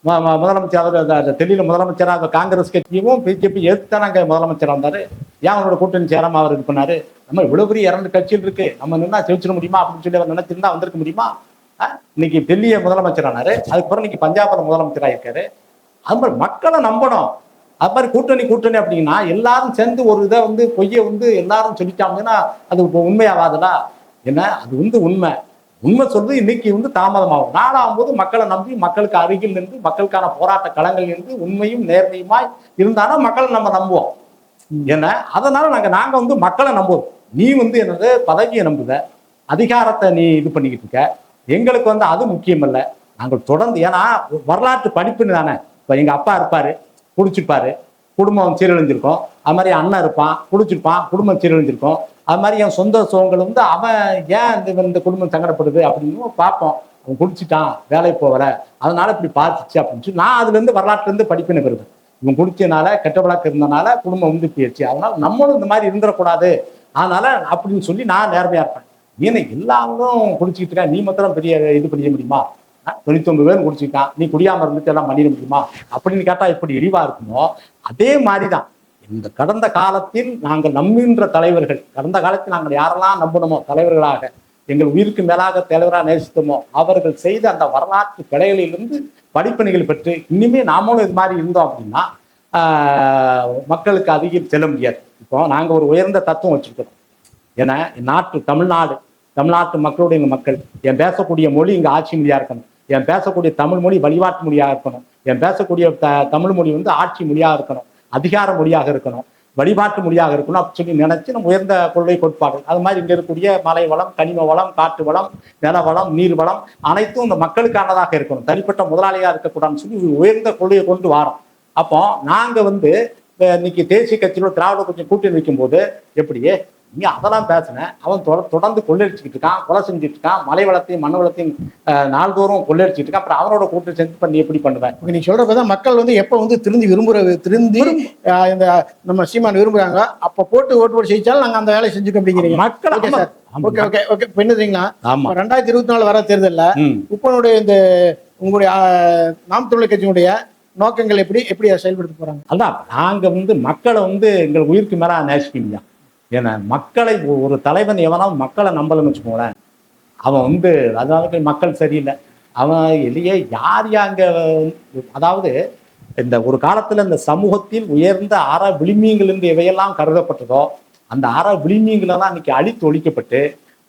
A: முதலமைச்சர் அவர் அந்த- முதலமைச்சராக காங்கிரஸ் கட்சியும் பிஜேபி எதிர்த்து தானே முதலமைச்சராக இருந்தார். ஏன் அவரோட கூட்டணி சேராம அவர் இது பண்ணாரு? நம்ம இவ்வளவு பெரிய இரண்டு கட்சியில் இருக்கு. நம்ம நின்னா ஜெயிச்சிட முடியுமா அப்படின்னு சொல்லி அவர் நினைச்சிருந்தா வந்திருக்க முடியுமா? இன்னைக்கு டெல்லியை முதலமைச்சர் ஆனாரு அதுக்கப்புறம் இன்னைக்கு பஞ்சாபில் முதலமைச்சராக இருக்காரு அது மாதிரி மக்களை நம்பணும். அது மாதிரி கூட்டணி கூட்டணி அப்படின்னா எல்லாரும் சேர்ந்து ஒரு இதை வந்து பொய்யை வந்து எல்லாரும் சொல்லிட்டாங்கன்னா அது இப்போ என்ன? அது வந்து உண்மை. உண்மை சொல்றது இன்னைக்கு வந்து தாமதமாகும். நாடாகும் போது மக்களை நம்பி மக்களுக்கு அருகில் நின்று மக்களுக்கான போராட்ட களங்கள் நின்று உண்மையும் நேர்மையுமாய் இருந்தாலும் மக்களை நம்ம நம்புவோம். என்ன அதனால நாங்க நாங்க வந்து மக்களை நம்புவோம் நீ வந்து என்னது பதவியை நம்புத அதிகாரத்தை நீ இது பண்ணிக்கிட்டு இருக்க. எங்களுக்கு வந்து அது முக்கியம் இல்லை நாங்கள் தொடர்ந்து ஏன்னா வரலாற்று படிப்புன்னு தானே. இப்போ எங்கள் அப்பா இருப்பாரு குடிச்சிருப்பாரு குடும்பம் சீரழிஞ்சிருக்கும். அது மாதிரி அண்ணன் இருப்பான் குடிச்சிருப்பான் குடும்பம் சீரழிஞ்சிருக்கும். அது மாதிரி என் சொந்த சோகங்கள் வந்து அவன் ஏன் இந்த இந்த குடும்பம் சங்கடப்படுது அப்படின்னு பார்ப்போம். அவன் குடிச்சிட்டான் வேலைக்கு போகல அதனால இப்படி பார்த்துச்சு அப்படின்னு சொல்லி நான் அதுல இருந்து வரலாற்றுல இருந்து இவன் குடிச்சனால கெட்ட பழக்கம் இருந்தனால குடும்பம் வந்து போயிடுச்சு அதனால நம்மளும் இந்த மாதிரி இருந்துடக்கூடாது. அதனால அப்படின்னு சொல்லி நான் நேர்மையாக இருப்பேன். ஏன்னா என்ன எல்லாரும் குடிச்சிக்கிட்டு நீ மாத்திரம் பெரிய இது பண்ணிக்க முடியுமா? அஹ் தொண்ணூத்தொன்பது பேர் குடிச்சிருக்கான். நீ குடியாம இருந்துட்டு எல்லாம் பண்ணிட முடியுமா? அப்படின்னு கேட்டா எப்படி இழிவா இருக்குமோ அதே மாதிரிதான். இந்த கடந்த காலத்தில் நாங்கள் நம்புகின்ற தலைவர்கள் கடந்த காலத்தில் நாங்கள் யாரெல்லாம் நம்பணுமோ தலைவர்களாக எங்கள் உயிருக்கு மேலாக தலைவராக நேசித்தோமோ அவர்கள் செய்த அந்த வரலாற்று பிழைகளிலிருந்து படிப்பணிகள் பெற்று இனிமே நாமளும் இது மாதிரி இருந்தோம் அப்படின்னா மக்களுக்கு அதிகம் செல்ல முடியாது. இப்போ நாங்கள் ஒரு உயர்ந்த தத்துவம் வச்சுருக்கிறோம். ஏன்னா நாட்டு தமிழ்நாடு தமிழ்நாட்டு மக்களுடைய மக்கள் என் பேசக்கூடிய மொழி இங்கே ஆட்சி மொழியாக இருக்கணும். என் பேசக்கூடிய தமிழ் மொழி வழிபாட்டு மொழியாக இருக்கணும். என் பேசக்கூடிய த- தமிழ் மொழி வந்து ஆட்சி மொழியாக இருக்கணும் அதிகார மொழியாக இருக்கணும் வழிபாட்டு மொழியாக இருக்கணும் அப்படின்னு சொல்லி நினைச்சு நம்ம உயர்ந்த கொள்கை கோட்பாடு அது மாதிரி இங்கே இருக்கக்கூடிய மலை வளம் கனிம வளம் காட்டு வளம் நில வளம் நீர் வளம் அனைத்தும் இந்த மக்களுக்கானதாக இருக்கணும். தனிப்பட்ட முதலாளியாக இருக்கக்கூடாதுன்னு சொல்லி உயர்ந்த கொள்கையை கொண்டு வாரோம். அப்போ நாங்கள் வந்து இன்னைக்கு தேசிய கட்சியோட திராவிட கொஞ்சம் கூட்டணி வைக்கும்போது எப்படி நீ அதெல்லாம் பேசினேன் அவன் தொட- தொடர்ந்து கொள்ளடிச்சுக்கிட்டு இருக்கான் கொலை செஞ்சுட்டு இருக்கான் மலை வளத்தையும் மண் வளத்தையும் நாள்தோறும் கொள்ளடிச்சிட்டு இருக்கான். அப்புறம் அவனோட கூட்டணி சேர்ந்து பண்ணி எப்படி பண்ணுவேன்
B: நீ சொல்றப்பதான் மக்கள் வந்து எப்ப வந்து திருந்தி விரும்புற திருந்தி இந்த நம்ம சீமான் விரும்புறாங்க அப்ப போட்டு ஓட்டு போட்டு ஜெயிச்சாலும் நாங்க அந்த வேலையை செஞ்சுக்க அப்படிங்கிறீங்க
A: மக்கள்
B: okay. Sir. Okay okay okay. இப்ப ரெண்டாயிரத்தி இருபத்தி நாலு வர தேர்தல்ல உப்பனுடைய இந்த உங்களுடைய நாம் தமிழர் கட்சியினுடைய நோக்கங்கள் எப்படி எப்படி செயல்படுத்த போறாங்க?
A: அதான் நாங்க வந்து மக்களை வந்து எங்கள் உயிருக்கு மேல நேசிக்கலையா ஏன்னா மக்களை ஒரு தலைவன் எவனாலும் மக்களை நம்பலன்னு வச்சுக்கோங்களேன். அவன் வந்து அதாவது மக்கள் சரியில்லை. அவன் இல்லையே யார் அங்கே அதாவது இந்த ஒரு காலத்தில் இந்த சமூகத்தில் உயர்ந்த அற விளிமியங்கள் எவையெல்லாம் கருதப்பட்டதோ அந்த அற விளிமியங்களெல்லாம் இன்னைக்கு அழித்து ஒழிக்கப்பட்டு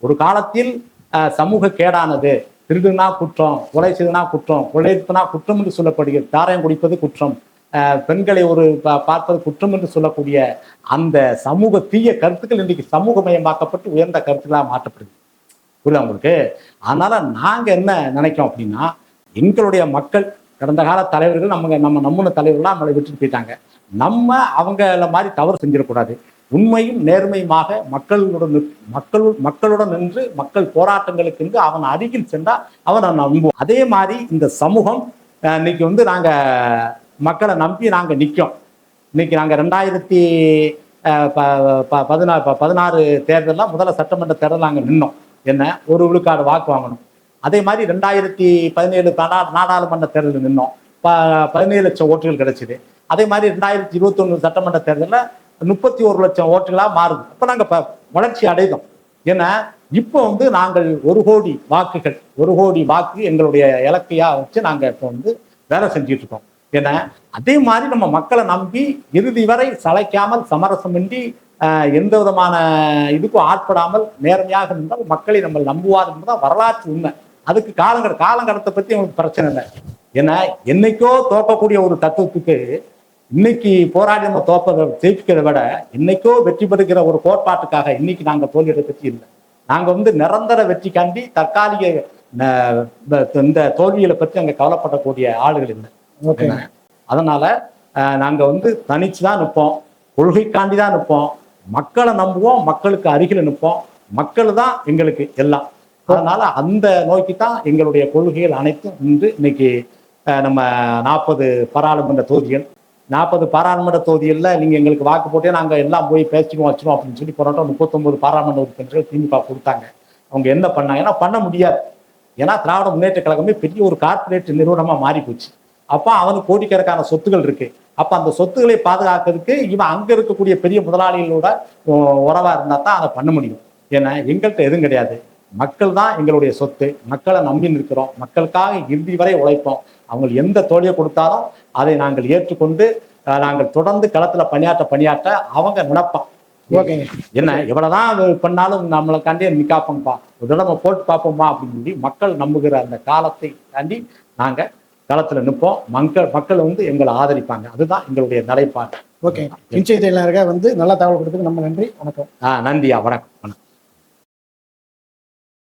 A: ஒரு காலத்தில் சமூக கேடானது. திருடுனா குற்றம் கொலை செய்தனா குற்றம் கொள்ளையடிப்பனா குற்றம் என்று சொல்லப்படுகிறது. தாரையம் குடிப்பது குற்றம். பெண்களை ஒரு பார்ப்பது குற்றம் என்று சொல்லக்கூடிய அந்த சமூக தீய கருத்துக்கள் இன்றைக்கு சமூகமயமாக்கப்பட்டு உயர்ந்த கருத்துக்களாக மாற்றப்படுது. புரியுதா உங்களுக்கு? அதனால நாங்க என்ன நினைக்கிறோம் அப்படின்னா எங்களுடைய மக்கள் கடந்த கால தலைவர்கள் நம்ம நம்ம நம்முன தலைவர்களாக நம்மளை விட்டுட்டு போயிட்டாங்க. நம்ம அவங்கள மாதிரி தவறு செஞ்சிடக்கூடாது. உண்மையும் நேர்மையுமாக மக்களுடன் மக்கள் மக்களுடன் நின்று மக்கள் போராட்டங்களுக்கு நின்று அவன் அருகில் சென்றால் அவனை நம்புவோம். அதே மாதிரி இந்த சமூகம் இன்னைக்கு வந்து நாங்கள் மக்களை நம்பி நாங்கள் நிற்கோம் இன்னைக்கு நாங்கள் ரெண்டாயிரத்தி ப- ப- பதினாறு ப- பதினாறு தேர்தலில் முதல்ல சட்டமன்ற தேர்தல் நாங்கள் நின்னோம். என்ன? ஒரு விழுக்காடு வாக்கு வாங்கணும். அதே மாதிரி ரெண்டாயிரத்தி பதினேழு நாடா- நாடாளுமன்ற தேர்தலில் நின்னோம். ப பதினேழு லட்சம் ஓட்டுகள் கிடைச்சிது. அதே மாதிரி ரெண்டாயிரத்தி இருபத்தொன்னு சட்டமன்ற தேர்தலில் முப்பத்தி ஒரு லட்சம் ஓட்டுகளாக மாறுது. அப்போ நாங்கள் இப்போ வளர்ச்சி அடைதோம். ஏன்னா இப்போ வந்து நாங்கள் ஒரு கோடி வாக்குகள் ஒரு கோடி வாக்கு எங்களுடைய இலக்கையாக வச்சு நாங்கள் இப்போ வந்து வேலை செஞ்சிட்ருக்கோம் என ஏன்னா அதே மாதிரி நம்ம மக்களை நம்பி இறுதி வரை சளைக்காமல் சமரசமின்றி எந்த விதமான இதுக்கும் ஆட்படாமல் நேர்மையாக இருந்தால் மக்களை நம்ம நம்புவார் என்பதுதான் வரலாற்று உண்மை. அதுக்கு காலங்கட காலங்கடத்தை பற்றி உங்களுக்கு பிரச்சனை இல்லை. ஏன்னா என்னைக்கோ தோக்கக்கூடிய ஒரு தத்துவத்துக்கு இன்னைக்கு போராடி நம்ம தோப்பதை ஜெயிக்கிறத விட இன்னைக்கோ வெற்றி பெறுகிற ஒரு கோட்பாட்டுக்காக இன்னைக்கு நாங்கள் தோல்வியை பற்றி இல்லை. நாங்கள் வந்து நிரந்தர வெற்றிக்காண்டி தற்காலிக இந்த- இந்த தோல்விகளை பற்றி அங்கே கவலைப்படக்கூடிய ஆளுகள் இல்லை. அதனால நாங்கள் நாங்க வந்து தனிச்சு தான் நிற்போம் கொள்கைக்காண்டி தான் நிற்போம் மக்களை நம்புவோம் மக்களுக்கு அருகில் நிற்போம் மக்கள் தான் எங்களுக்கு எல்லாம். அதனால அந்த நோக்கி தான் எங்களுடைய கொள்கைகள் அனைத்தும் இன்று இன்னைக்கு நம்ம நாற்பது பாராளுமன்ற தொகுதிகள். நாற்பது பாராளுமன்ற தொகுதிகளில் நீங்க எங்களுக்கு வாக்கு போட்டே நாங்கள் எல்லாம் போய் பேசிக்குவோம் வச்சிருவோம் அப்படின்னு சொல்லி போராட்டம் முப்பத்தொம்பது பாராளுமன்ற உறுப்பினர்கள் திமுக கொடுத்தாங்க. அவங்க என்ன பண்ணாங்க ஏன்னா பண்ண முடியாது. ஏன்னா திராவிட முன்னேற்ற கழகமே பெரிய ஒரு கார்ப்பரேட் நிறுவனமாக மாறி போச்சு அப்ப அவனுக்கு கோடிக்கணக்கான சொத்துகள் இருக்கு. அப்ப அந்த சொத்துக்களை பாதுகாக்கிறதுக்கு இவன் அங்க இருக்கக்கூடிய பெரிய முதலாளிகளோட உ- உறவா இருந்தா தான் அதை பண்ண முடியும். ஏன்னா எங்கள்கிட்ட எதுவும் கிடையாது. மக்கள் தான் எங்களுடைய சொத்து. மக்களை நம்பி நிற்கிறோம். மக்களுக்காக இறுதி வரை உழைப்போம். அவங்க எந்த தோல்வியை கொடுத்தாலும் அதை நாங்கள் ஏற்றுக்கொண்டு நாங்கள் தொடர்ந்து களத்துல பணியாற்ற பணியாற்ற அவங்க நினைப்பான்
B: ஓகேங்க.
A: என்ன எவ்வளவுதான் அது பண்ணாலும் நம்மளுக்காண்டி நிக்காப்போம்ப்பா ஒரு தடவை போட்டு பார்ப்போமா அப்படின்னு சொல்லி மக்கள் நம்புகிற அந்த காலத்தை தாண்டி நாங்க களத்துல நிற்போம் மக்கள் மக்கள் வந்து எங்களை ஆதரிப்பாங்க. அதுதான் எங்களுடைய நிலைப்பாடு.
B: ஓகே. இன்சைட் வந்து நல்ல தகவல் கொடுத்துக்கு நம்ம நன்றி. வணக்கம்.
A: ஆஹ் நன்றியா வணக்கம் வணக்கம்.